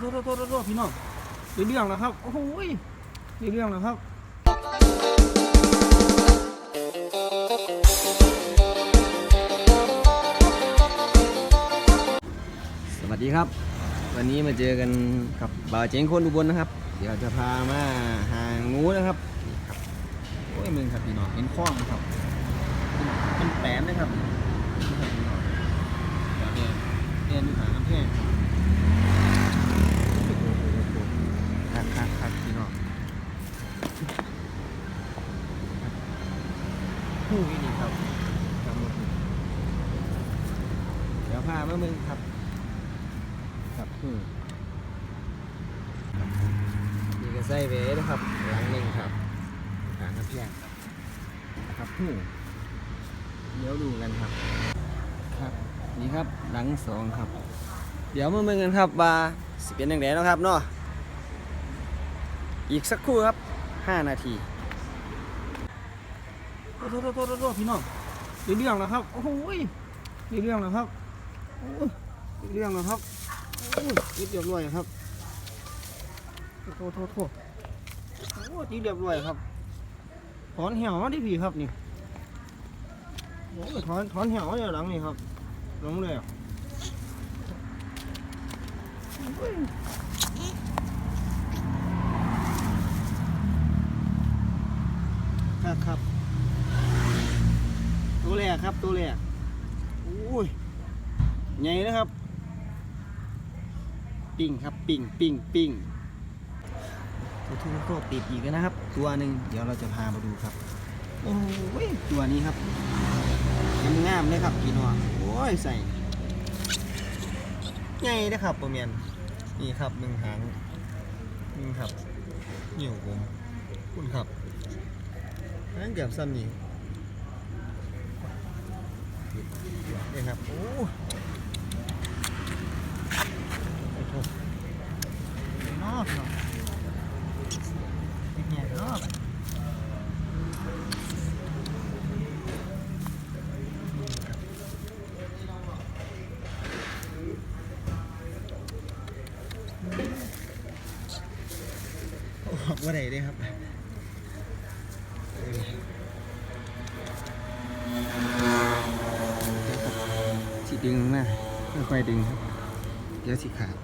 โทษโทษโทษโทษพี่น้องได้เรื่องแล้วครับ โอ้โหยได้เรื่องแล้วครับสวัสดีครับ วันนี้มาเจอกันกับบ่าวเจ๋งคนอุบลนะครับ เดี๋ยวจะพามาหางูนะครับนี่ครับโอ้ยมึงครับพี่น้องเป็นข้องครับเป็นแปมนะครับพี่น้องเดี๋ยวเนี่ยเรียนอยู่หางกำแพงครับโอ้โหโอ้โหโอ้โหคักคักคักพี่น้อง ผู้นี่นี่ครับจำหมดเดี๋ยวพามามึงครับครับผู้นี่ก็ใส่เวนะครับหลังหนึ่งครับหางกำแพงครับครับผู้เดี๋ยวดูกันครับ ครับ นี่ครับหลังสองครับ เดี๋ยวมาเมืองกันครับว่าสิเป็นยังไงนะครับเนาะอีกสักครู่ครับ 5 นาที โทษโทษโทษโทษพี่น้องได้เรื่องแล้วครับ โอ้โหยได้เรื่องแล้วครับโอ้ยได้เรื่องแล้วครับโอ้ยยึดเรียบร้อยครับโทษโทษโทษโอ้ยยึดเรียบร้อยครับ ถอนเหี่ยวมาที่พี่ครับนี่โอ้ยถอนถอนเหี่ยวมาจากหลังนี่ครับหลังเลยอะโอ้ยครับ ครับตัวแรกครับตัวแรกอุ้ยใหญ่นะครับ ปิ้งครับปิ้งปิ้งปิ้งตัวทุกตัวติดอีกแล้วนะครับ ตัวหนึ่งเดี๋ยวเราจะพามาดูครับ โอ้ยตัวนี้ครับงามๆเลยครับพี่น้องโอ้ยใส่ใหญ่นะครับประเมียนนี่ครับหนึ่งหางนี่ครับนี่ของผมคุณครับหางเกือบซ้ำนี่ นี่ครับ โอ้โหนอกเนาะเนไงเนาะโอ้ว่าไหนได้ครับเดึงมาค่อยๆดึงครับเดี๋ยวสิขาด